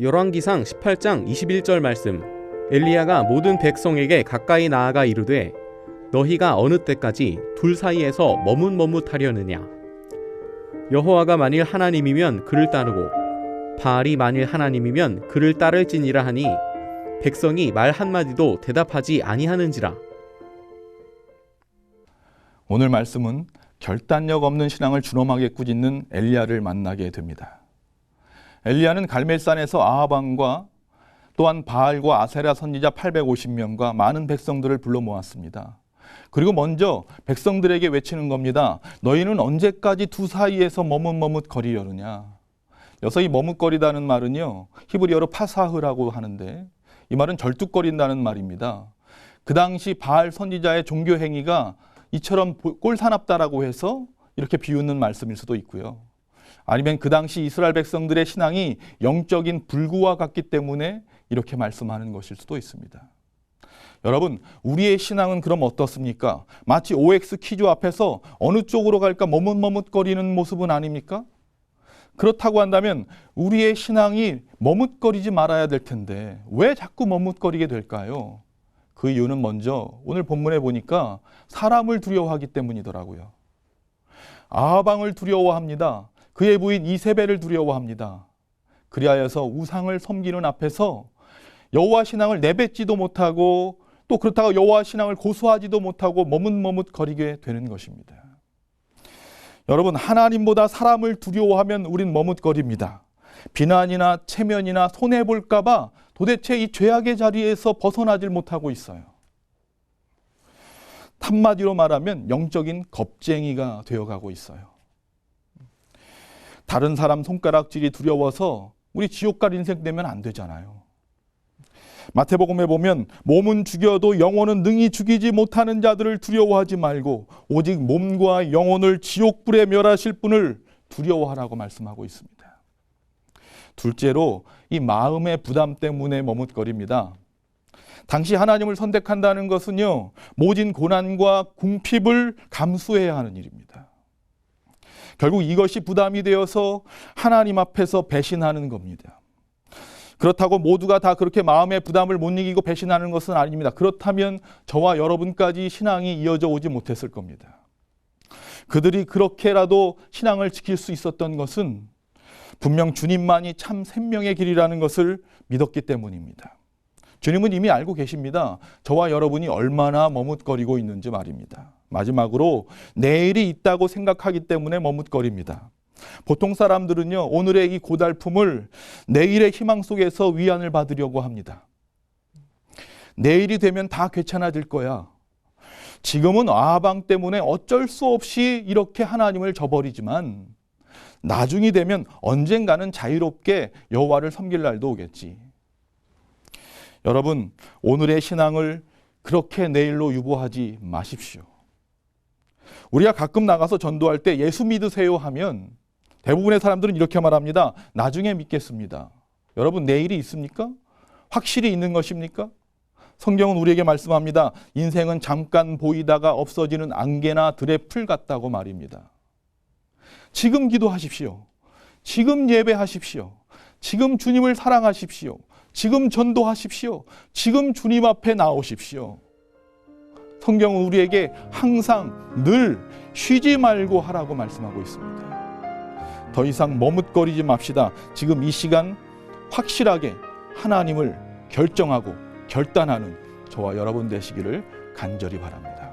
열왕기상 18장 21절 말씀. 엘리야가 모든 백성에게 가까이 나아가 이르되 너희가 어느 때까지 둘 사이에서 머뭇머뭇하려느냐? 여호와가 만일 하나님이면 그를 따르고 바알이 만일 하나님이면 그를 따를지니라 하니 백성이 말 한마디도 대답하지 아니하는지라. 오늘 말씀은 결단력 없는 신앙을 준엄하게 꾸짖는 엘리야를 만나게 됩니다. 엘리야는 갈멜산에서 아하방과 또한 바알과 아세라 선지자 850명과 많은 백성들을 불러 모았습니다. 그리고 먼저 백성들에게 외치는 겁니다. 너희는 언제까지 두 사이에서 머뭇머뭇 거리려느냐. 여기서 이 머뭇거리다는 말은요. 히브리어로 파사흐라고 하는데 이 말은 절뚝거린다는 말입니다. 그 당시 바알 선지자의 종교 행위가 이처럼 꼴사납다라고 해서 이렇게 비웃는 말씀일 수도 있고요. 아니면 그 당시 이스라엘 백성들의 신앙이 영적인 불구와 같기 때문에 이렇게 말씀하는 것일 수도 있습니다. 여러분, 우리의 신앙은 그럼 어떻습니까? 마치 OX 퀴즈 앞에서 어느 쪽으로 갈까 머뭇머뭇거리는 모습은 아닙니까? 그렇다고 한다면 우리의 신앙이 머뭇거리지 말아야 될 텐데 왜 자꾸 머뭇거리게 될까요? 그 이유는 먼저 오늘 본문에 보니까 사람을 두려워하기 때문이더라고요. 아방을 두려워합니다. 그의 부인 이세벨을 두려워합니다. 그리하여서 우상을 섬기는 앞에서 여호와 신앙을 내뱉지도 못하고 또 그렇다고 여호와 신앙을 고수하지도 못하고 머뭇머뭇 거리게 되는 것입니다. 여러분 하나님보다 사람을 두려워하면 우린 머뭇거립니다. 비난이나 체면이나 손해 볼까 봐 도대체 이 죄악의 자리에서 벗어나질 못하고 있어요. 한마디로 말하면 영적인 겁쟁이가 되어가고 있어요. 다른 사람 손가락질이 두려워서 우리 지옥 갈 인생 되면 안 되잖아요. 마태복음에 보면 몸은 죽여도 영혼은 능히 죽이지 못하는 자들을 두려워하지 말고 오직 몸과 영혼을 지옥불에 멸하실 분을 두려워하라고 말씀하고 있습니다. 둘째로 이 마음의 부담 때문에 머뭇거립니다. 당시 하나님을 선택한다는 것은요, 모진 고난과 궁핍을 감수해야 하는 일입니다. 결국 이것이 부담이 되어서 하나님 앞에서 배신하는 겁니다. 그렇다고 모두가 다 그렇게 마음의 부담을 못 이기고 배신하는 것은 아닙니다. 그렇다면 저와 여러분까지 신앙이 이어져 오지 못했을 겁니다. 그들이 그렇게라도 신앙을 지킬 수 있었던 것은 분명 주님만이 참 생명의 길이라는 것을 믿었기 때문입니다. 주님은 이미 알고 계십니다. 저와 여러분이 얼마나 머뭇거리고 있는지 말입니다. 마지막으로 내일이 있다고 생각하기 때문에 머뭇거립니다. 보통 사람들은요, 오늘의 이 고달픔을 내일의 희망 속에서 위안을 받으려고 합니다. 내일이 되면 다 괜찮아질 거야. 지금은 아방 때문에 어쩔 수 없이 이렇게 하나님을 저버리지만 나중이 되면 언젠가는 자유롭게 여호와를 섬길 날도 오겠지. 여러분, 오늘의 신앙을 그렇게 내일로 유보하지 마십시오. 우리가 가끔 나가서 전도할 때 예수 믿으세요 하면 대부분의 사람들은 이렇게 말합니다. 나중에 믿겠습니다. 여러분, 내일이 있습니까? 확실히 있는 것입니까? 성경은 우리에게 말씀합니다. 인생은 잠깐 보이다가 없어지는 안개나 들의 풀 같다고 말입니다. 지금 기도하십시오. 지금 예배하십시오. 지금 주님을 사랑하십시오. 지금 전도하십시오. 지금 주님 앞에 나오십시오. 성경은 우리에게 항상 늘 쉬지 말고 하라고 말씀하고 있습니다. 더 이상 머뭇거리지 맙시다. 지금 이 시간 확실하게 하나님을 결정하고 결단하는 저와 여러분 되시기를 간절히 바랍니다.